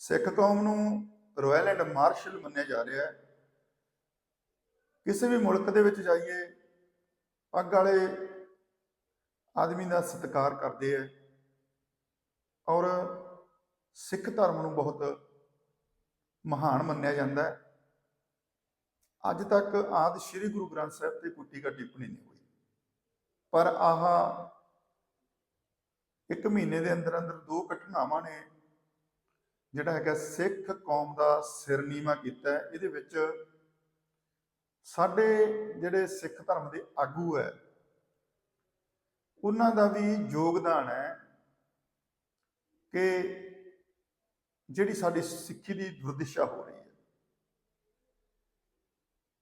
ਸਿੱਖ ਕੌਮ ਨੂੰ royal and martial ਮੰਨਿਆ ਜਾ ਰਿਹਾ ਹੈ। ਕਿਸੇ ਵੀ ਮੁਲਕ ਦੇ ਵਿੱਚ ਜਾਈਏ, ਪੱਗ ਵਾਲੇ ਆਦਮੀ ਦਾ ਸਤਿਕਾਰ ਕਰਦੇ ਹੈ ਔਰ ਸਿੱਖ ਧਰਮ ਨੂੰ ਬਹੁਤ ਮਹਾਨ ਮੰਨਿਆ ਜਾਂਦਾ ਹੈ। ਅੱਜ ਤੱਕ ਆਦ ਸ੍ਰੀ ਗੁਰੂ ਗ੍ਰੰਥ ਸਾਹਿਬ ਤੇ ਕੋਈ ਟੀਕਾ ਟਿੱਪਣੀ ਨਹੀਂ ਹੋਈ। ਪਰ ਆਹ ਇੱਕ ਮਹੀਨੇ ਦੇ ਅੰਦਰ ਅੰਦਰ ਦੋ ਘਟਨਾਵਾਂ ਨੇ ਜਿਹੜਾ ਹੈਗਾ ਸਿੱਖ ਕੌਮ ਦਾ ਸਿਰ ਨੀਵਾ ਕੀਤਾ ਹੈ, ਇਹਦੇ ਵਿੱਚ ਸਾਡੇ ਜਿਹੜੇ ਸਿੱਖ ਧਰਮ ਦੇ ਆਗੂ ਹੈ, ਉਹਨਾਂ ਦਾ ਵੀ ਯੋਗਦਾਨ ਹੈ ਕਿ ਜਿਹੜੀ ਸਾਡੀ ਸਿੱਖੀ ਦੀ ਦੁਰਦਿਸ਼ਾ ਹੋ ਰਹੀ ਹੈ।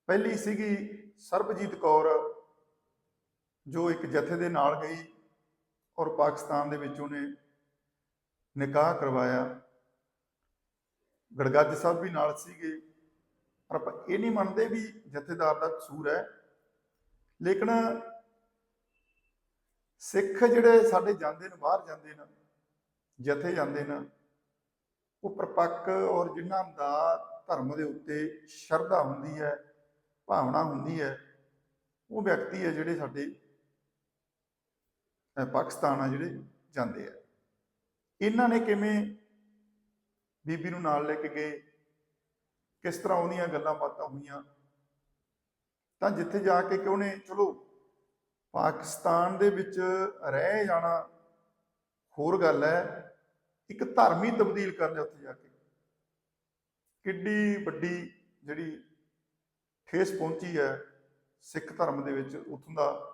ਪਹਿਲੀ ਸੀਗੀ ਸਰਬਜੀਤ ਕੌਰ, ਜੋ ਇੱਕ ਜਥੇ ਦੇ ਨਾਲ ਗਈ ਔਰ ਪਾਕਿਸਤਾਨ ਦੇ ਵਿੱਚ ਉਹਨੇ ਨਿਕਾਹ ਕਰਵਾਇਆ। ਗੜਗੱਜ ਸਾਹਿਬ ਵੀ ਨਾਲ ਸੀਗੇ। ਪਰ ਆਪਾਂ ਇਹ ਨਹੀਂ ਮੰਨਦੇ ਵੀ ਜਥੇਦਾਰ ਦਾ ਕਸੂਰ ਹੈ। ਲੇਕਿਨ ਸਿੱਖ ਜਿਹੜੇ ਸਾਡੇ ਜਾਂਦੇ ਨੇ, ਬਾਹਰ ਜਾਂਦੇ ਨੇ, ਜਥੇ ਜਾਂਦੇ ਨੇ, ਉਹ ਪ੍ਰਪੱਕ ਔਰ ਜਿਨ੍ਹਾਂ ਦਾ ਧਰਮ ਦੇ ਉੱਤੇ ਸ਼ਰਧਾ ਹੁੰਦੀ ਹੈ, ਭਾਵਨਾ ਹੁੰਦੀ ਹੈ, ਉਹ ਵਿਅਕਤੀ ਹੈ ਜਿਹੜੇ ਸਾਡੇ ਪਾਕਿਸਤਾਨ ਆ ਜਿਹੜੇ ਜਾਂਦੇ ਆ। ਇਹਨਾਂ ਨੇ ਕਿਵੇਂ ਬੀਬੀ ਨੂੰ ਨਾਲ ਲੈ ਕੇ ਗਏ। ਕਿਸ ਤਰ੍ਹਾਂ ਉਹਦੀਆਂ ਗੱਲਾਂ ਬਾਤਾਂ ਹੋਈਆਂ? ਤਾਂ ਜਿੱਥੇ ਜਾ ਕੇ ਕਿ ਉਹਨੇ, ਚਲੋ, ਪਾਕਿਸਤਾਨ ਦੇ ਵਿੱਚ ਰਹਿ ਜਾਣਾ, ਹੋਰ ਗੱਲ ਹੈ, ਇੱਕ ਧਰਮ ਹੀ ਤਬਦੀਲ ਕਰ ਲਿਆ ਉੱਥੇ ਜਾ ਕੇ। ਕਿੱਡੀ ਵੱਡੀ ਜਿਹੜੀ ਠੇਸ ਪਹੁੰਚੀ ਹੈ ਸਿੱਖ ਧਰਮ ਦੇ ਵਿੱਚ ਉੱਥੋਂ ਦਾ,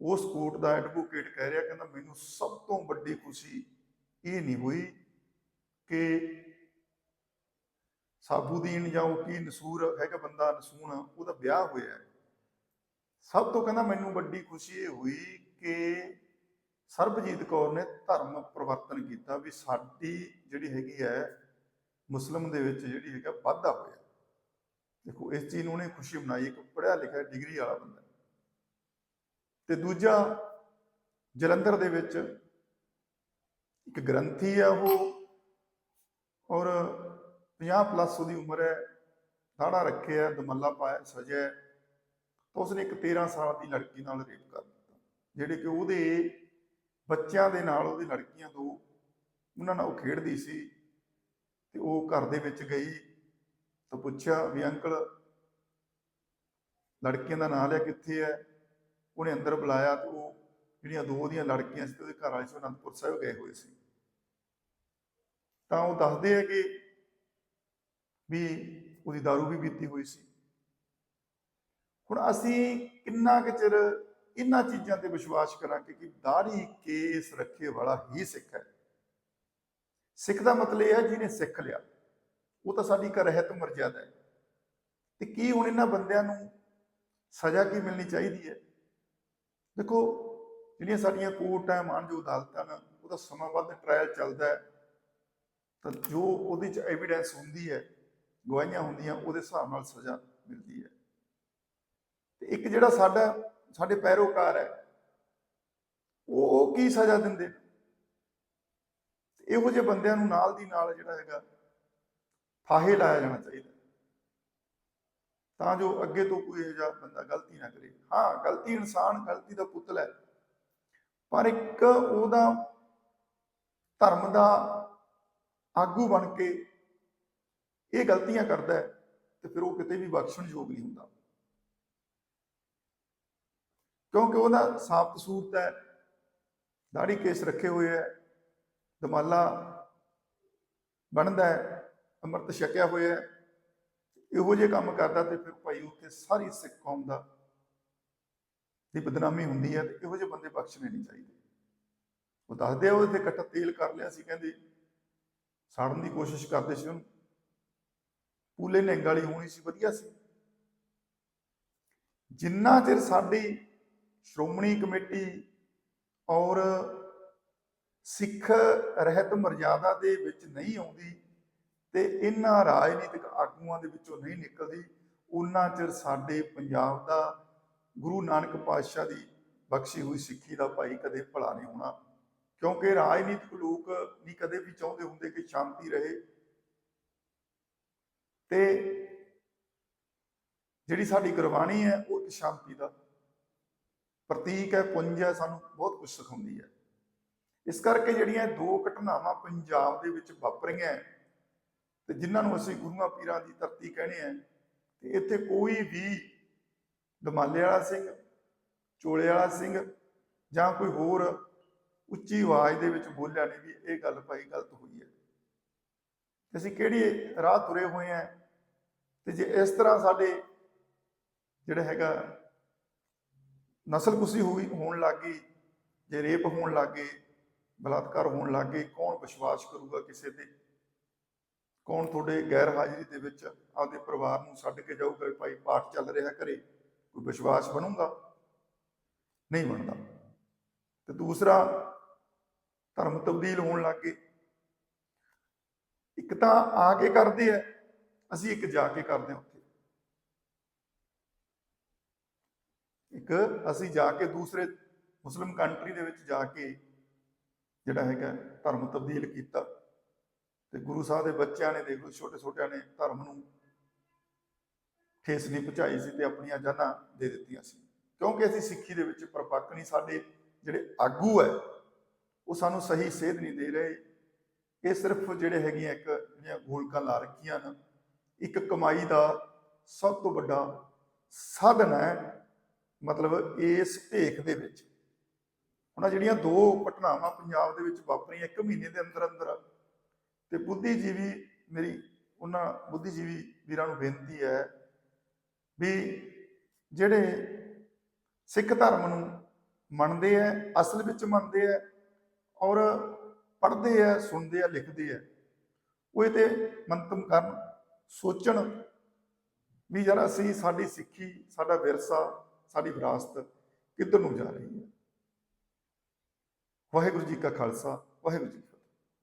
ਉਸ ਕੋਰਟ ਦਾ ਐਡਵੋਕੇਟ ਕਹਿ ਰਿਹਾ, ਕਹਿੰਦਾ ਮੈਨੂੰ ਸਭ ਤੋਂ ਵੱਡੀ ਖੁਸ਼ੀ ਇਹ ਨਹੀਂ ਹੋਈ ਕਿ ਸਾਬੂਦੀਨ ਜਾਂ ਉਹ ਕੀ ਨਸੂਰ ਹੈਗਾ ਬੰਦਾ ਨਸੂਣ ਉਹਦਾ ਵਿਆਹ ਹੋਇਆ ਸਭ ਤੋਂ ਕਹਿੰਦਾ ਮੈਨੂੰ ਵੱਡੀ ਖੁਸ਼ੀ ਇਹ ਹੋਈ ਕਿ ਸਰਬਜੀਤ ਕੌਰ ਨੇ ਧਰਮ ਪਰਿਵਰਤਨ ਕੀਤਾ ਵੀ ਸਾਡੀ ਜਿਹੜੀ ਹੈਗੀ ਹੈ, ਮੁਸਲਮ ਦੇ ਵਿੱਚ ਜਿਹੜੀ ਹੈਗਾ ਵਾਧਾ ਹੋਇਆ। ਦੇਖੋ, ਇਸ ਚੀਜ਼ ਨੂੰ ਉਹਨੇ ਖੁਸ਼ੀ ਮਨਾਈ, ਇੱਕ ਪੜ੍ਹਿਆ ਲਿਖਿਆ ਡਿਗਰੀ ਵਾਲਾ ਬੰਦਾ। ਤੇ ਦੂਜਾ ਜਲੰਧਰ ਦੇ ਵਿੱਚ ਇੱਕ ਗ੍ਰੰਥੀ ਆ ਉਹ ਔਰ 50 ਪਲੱਸ ਉਹਦੀ ਉਮਰ ਹੈ ਦਾੜਾ ਰੱਖਿਆ ਦਮੱਲਾ ਪਾਇਆ, ਸਜਿਆ ਤਾਂ ਉਸਨੇ ਇੱਕ 13 ਸਾਲ ਦੀ ਲੜਕੀ ਨਾਲ ਰੇਪ ਕਰ ਦਿੱਤਾ, ਜਿਹੜੇ ਕਿ ਉਹਦੇ ਬੱਚਿਆਂ ਦੇ ਨਾਲ ਉਹਦੀ ਲੜਕੀਆਂ ਦੋ ਉਹਨਾਂ ਨਾਲ ਉਹ ਖੇਡਦੀ ਸੀ ਤੇ ਉਹ ਘਰ ਦੇ ਵਿੱਚ ਗਈ ਤਾਂ ਪੁੱਛਿਆ ਵੀ ਅੰਕਲ, ਲੜਕੀਆਂ ਦਾ ਨਾਂ ਲਿਆ ਕਿੱਥੇ ਹੈ? ਉਹਨੇ ਅੰਦਰ ਬੁਲਾਇਆ ਤੇ ਉਹ ਜਿਹੜੀਆਂ ਦੋ ਦੀਆਂ ਲੜਕੀਆਂ ਸੀ ਤੇ ਉਹਦੇ ਘਰ ਵਾਲੇ ਸੀ ਅਨੰਦਪੁਰ ਸਾਹਿਬ ਗਏ ਹੋਏ ਸੀ। ਤਾਂ ਉਹ ਦੱਸਦੇ ਆ ਕਿ ਵੀ ਉਹਦੀ दारू ਵੀ ਪੀਤੀ ਹੋਈ ਸੀ। ਹੁਣ ਅਸੀਂ ਕਿੰਨਾ ਕੁ ਚਿਰ ਇਹਨਾਂ ਚੀਜ਼ਾਂ ਤੇ ਵਿਸ਼ਵਾਸ ਕਰਾਂਗੇ ਕਿ ਦਾੜੀ ਕੇਸ ਰੱਖੇ ਵਾਲਾ ਹੀ ਸਿੱਖ ਹੈ। ਸਿੱਖ ਦਾ ਮਤਲਬ ਇਹ ਹੈ ਜਿਹਨੇ ਸਿੱਖ ਲਿਆ। ਉਹ ਤਾਂ ਸਾਡੀ ਇੱਕ ਰਹਿਤ ਮਰਜ਼ਾਦਾ ਹੈ। ਤੇ ਕੀ ਹੁਣ ਇਹਨਾਂ ਬੰਦਿਆਂ ਨੂੰ ਸਜ਼ਾ ਕੀ ਮਿਲਣੀ ਚਾਹੀਦੀ ਹੈ? ਦੇਖੋ, ਜਿਹੜੀਆਂ ਸਾਡੀਆਂ ਕੋਰਟਾਂ ਮਾਨਜੋ ਅਦਾਲਤਾਂ ਨੇ ਉਹਦਾ ਸਮਾਂਬੱਧ ਟ੍ਰਾਇਲ ਚੱਲਦਾ ਹੈ। ਤਾਂ ਜੋ ਉਹਦੇ ਚ ਐਵੀਡੈਂਸ ਹੁੰਦੀ ਹੈ, ਗਵਾਹੀਆਂ ਹੁੰਦੀਆਂ, ਉਹਦੇ ਹਿਸਾਬ ਨਾਲ ਸਜ਼ਾ ਮਿਲਦੀ ਹੈ। ਤੇ ਇੱਕ ਜਿਹੜਾ ਸਾਡਾ, ਸਾਡੇ ਪੈਰੋਕਾਰ ਹੈ, ਉਹ ਉਹ ਕੀ ਸਜ਼ਾ ਦਿੰਦੇ? ਇਹੋ ਜਿਹੇ ਬੰਦਿਆਂ ਨੂੰ ਨਾਲ ਦੀ ਨਾਲ ਜਿਹੜਾ ਹੈਗਾ, ਫਾਹੇ ਲਾਇਆ ਜਾਣਾ ਚਾਹੀਦਾ। ਤਾਂ ਜੋ ਅੱਗੇ ਤੋਂ ਕੋਈ ਇਹੋ ਜਿਹਾ ਬੰਦਾ ਗਲਤੀ ਨਾ ਕਰੇ। ਹਾਂ, ਗਲਤੀ ਇਨਸਾਨ, ਗਲਤੀ ਦਾ ਪੁੱਤਲ ਹੈ। ਪਰ ਇੱਕ ਉਹਦਾ ਧਰਮ ਦਾ ਆਗੂ ਬਣ ਕੇ ਇਹ ਗਲਤੀਆਂ ਕਰਦਾ ਹੈ, ਤੇ ਫਿਰ ਉਹ ਕਿਤੇ ਵੀ ਬਖਸ਼ਣਯੋਗ ਨਹੀਂ ਹੁੰਦਾ। ਕਿਉਂਕਿ ਉਹਦਾ ਸਾਫ਼ ਸੂਰਤ ਹੈ ਦਾੜੀ ਕੇਸ ਰੱਖੇ ਹੋਏ ਹੈ, ਦਮਾਲਾ ਬਣਦਾ ਹੈ, ਅੰਮ੍ਰਿਤ ਛਕਿਆ ਹੋਇਆ ਹੈ, ਇਹੋ ਜਿਹੇ ਕੰਮ ਕਰਦਾ ਤੇ ਫਿਰ ਭਾਈ ਉੱਥੇ ਸਾਰੀ ਸਿੱਖ ਕੌਮ ਦਾ ਦੀ ਬਦਨਾਮੀ ਹੁੰਦੀ ਹੈ ਤੇ ਇਹੋ ਜਿਹੇ ਬੰਦੇ ਬਖਸ਼ਣੇ ਨਹੀਂ ਚਾਹੀਦੇ। ਉਹ ਦੱਸਦੇ ਆ ਉਹਦੇ ਤੇ ਕੱਟਾ ਤੇਲ ਕਰ ਲਿਆ ਸੀ, ਕਹਿੰਦੇ ਸਾੜਨ ਦੀ ਕੋਸ਼ਿਸ਼ ਕਰਦੇ ਸੀ ਉਹਨੂੰ। ਪੂਲੇ ਨਿਹੰਗ ਵਾਲੀ ਹੋਣੀ ਸੀ, ਵਧੀਆ ਸੀ। ਜਿੰਨਾ ਚਿਰ ਸਾਡੀ ਸ਼੍ਰੋਮਣੀ ਕਮੇਟੀ ਔਰ ਸਿੱਖ ਰਹਿਤ ਮਰਜ਼ਾਦਾ ਦੇ ਵਿੱਚ ਨਹੀਂ ਆਉਂਦੀ ਤੇ ਇਹਨਾਂ ਰਾਜਨੀਤਿਕ ਆਗੂਆਂ ਦੇ ਵਿੱਚੋਂ ਨਹੀਂ ਨਿਕਲਦੀ, ਉਹਨਾਂ ਚਿਰ ਸਾਡੇ ਪੰਜਾਬ ਦਾ ਗੁਰੂ ਨਾਨਕ ਪਾਤਸ਼ਾਹ ਦੀ ਬਖਸ਼ੀ ਹੋਈ ਸਿੱਖੀ ਦਾ ਭਾਈ ਕਦੇ ਭਲਾ ਨਹੀਂ ਹੋਣਾ। ਕਿਉਂਕਿ ਰਾਜਨੀਤਿਕ ਲੋਕ ਨਹੀਂ ਕਦੇ ਵੀ ਚਾਹੁੰਦੇ ਹੁੰਦੇ ਕਿ ਸ਼ਾਂਤੀ ਰਹੇ। ਤੇ ਜਿਹੜੀ ਸਾਡੀ ਗੁਰਬਾਣੀ ਹੈ ਉਹ ਇੱਕ ਸ਼ਾਂਤੀ ਦਾ ਪ੍ਰਤੀਕ ਹੈ ਪੁੰਜ ਹੈ ਸਾਨੂੰ ਬਹੁਤ ਕੁਝ ਸਿਖਾਉਂਦੀ ਹੈ। ਇਸ ਕਰਕੇ ਜਿਹੜੀਆਂ ਦੋ ਘਟਨਾਵਾਂ ਪੰਜਾਬ ਦੇ ਵਿੱਚ ਵਾਪਰੀਆਂ ਹੈ, ਤੇ ਜਿਨ੍ਹਾਂ ਨੂੰ ਅਸੀਂ ਗੁਰੂਆਂ ਪੀਰਾਂ ਦੀ ਧਰਤੀ ਕਹਿੰਦੇ ਆ ਤੇ ਇੱਥੇ ਕੋਈ ਵੀ ਦਮਾਲੇ ਵਾਲਾ ਸਿੰਘ ਚੋਲੇ ਵਾਲਾ ਸਿੰਘ ਜਾਂ ਕੋਈ ਹੋਰ ਉੱਚੀ ਆਵਾਜ਼ ਦੇ ਵਿੱਚ ਬੋਲਿਆ ਨਹੀਂ ਵੀ ਇਹ ਗੱਲ ਭਾਈ ਗਲਤ ਹੋਈ ਹੈ। ਅਸੀਂ ਕਿਹੜੀ ਰਾਹ ਤੁਰੇ ਹੋਏ ਆ ਤੇ ਜੇ ਇਸ ਤਰ੍ਹਾਂ ਸਾਡੇ ਜਿਹੜਾ ਹੈਗਾ ਨਸਲਕੁਸ਼ੀ ਹੋਈ ਹੋਣ ਲੱਗੀ ਜੇ ਰੇਪ ਹੋਣ ਲੱਗੇ ਬਲਾਤਕਾਰ ਹੋਣ ਲੱਗੇ ਕੌਣ ਵਿਸ਼ਵਾਸ ਕਰੂਗਾ ਕਿਸੇ ਤੇ? ਕੌਣ ਤੁਹਾਡੇ ਗੈਰ ਹਾਜ਼ਰੀ ਦੇ ਵਿੱਚ ਆਪਦੇ ਪਰਿਵਾਰ ਨੂੰ ਛੱਡ ਕੇ ਜਾਊਗਾ ਵੀ ਭਾਈ ਪਾਠ ਚੱਲ ਰਿਹਾ ਘਰੇ, ਕੋਈ ਵਿਸ਼ਵਾਸ ਬਣੂਗਾ? ਨਹੀਂ ਬਣਦਾ। ਤੇ ਦੂਸਰਾ ਧਰਮ ਤਬਦੀਲ ਹੋਣ ਲੱਗ ਗਏ। ਇੱਕ ਤਾਂ ਆ ਕੇ ਕਰਦੇ ਆ, ਅਸੀਂ ਇੱਕ ਜਾ ਕੇ ਕਰਦੇ ਹਾਂ ਉੱਥੇ। ਇੱਕ ਅਸੀਂ ਜਾ ਕੇ ਦੂਸਰੇ ਮੁਸਲਿਮ ਕੰਟਰੀ ਦੇ ਵਿੱਚ ਜਾ ਕੇ ਜਿਹੜਾ ਹੈਗਾ ਧਰਮ ਤਬਦੀਲ ਕੀਤਾ। ਤੇ ਗੁਰੂ ਸਾਹਿਬ ਦੇ ਬੱਚਿਆਂ ਨੇ ਦੇਖ ਲਓ ਛੋਟੇ ਛੋਟਿਆਂ ਨੇ ਧਰਮ ਨੂੰ ਠੇਸ ਨਹੀਂ ਪਹੁੰਚਾਈ ਸੀ ਤੇ ਆਪਣੀਆਂ ਜਾਨਾਂ ਦੇ ਦਿੱਤੀਆਂ ਸੀ। ਕਿਉਂਕਿ ਅਸੀਂ ਸਿੱਖੀ ਦੇ ਵਿੱਚ ਪਰਪੱਕ ਨਹੀਂ, ਸਾਡੇ ਜਿਹੜੇ ਆਗੂ ਹੈ ਉਹ ਸਾਨੂੰ ਸਹੀ ਸੇਧ ਨਹੀਂ ਦੇ ਰਹੇ। ਇਹ ਸਿਰਫ ਜਿਹੜੇ ਹੈਗੀਆਂ ਇੱਕ ਜਿਹੜੀਆਂ ਗੋਲਕਾਂ ਲਾ ਰੱਖੀਆਂ ਨੇ ਇੱਕ ਕਮਾਈ ਦਾ ਸਭ ਤੋਂ ਵੱਡਾ ਸਾਧਨ ਹੈ, ਮਤਲਬ ਇਸ ਭੇਖ ਦੇ ਵਿੱਚ। ਉਹਨਾਂ ਜਿਹੜੀਆਂ ਦੋ ਘਟਨਾਵਾਂ ਪੰਜਾਬ ਦੇ ਵਿੱਚ ਵਾਪਰੀਆਂ, ਇੱਕ ਮਹੀਨੇ ਦੇ ਅੰਦਰ ਅੰਦਰ, ਤੇ ਬੁੱਧੀਜੀਵੀ ਮੇਰੀ ਉਹਨਾਂ ਬੁੱਧੀਜੀਵੀ ਵੀਰਾਂ ਨੂੰ ਬੇਨਤੀ ਹੈ ਵੀ ਜਿਹੜੇ ਸਿੱਖ ਧਰਮ ਨੂੰ ਮੰਨਦੇ ਆ ਅਸਲ ਵਿੱਚ ਮੰਨਦੇ ਆ ਔਰ ਪੜ੍ਹਦੇ ਆ, ਸੁਣਦੇ ਆ, ਲਿਖਦੇ ਆ। ਉਹ ਇਹ ਤੇ ਮੰਤਮ ਕਰਨ, ਸੋਚਣ ਵੀ ਯਾਰ ਅਸੀਂ ਸਾਡੀ ਸਿੱਖੀ, ਸਾਡਾ ਵਿਰਸਾ, ਸਾਡੀ ਵਿਰਾਸਤ ਕਿੱਧਰ ਨੂੰ ਜਾ ਰਹੀ ਹੈ? ਵਾਹਿਗੁਰੂ ਜੀ ਕਾ ਖਾਲਸਾ, ਵਾਹਿਗੁਰੂ ਜੀ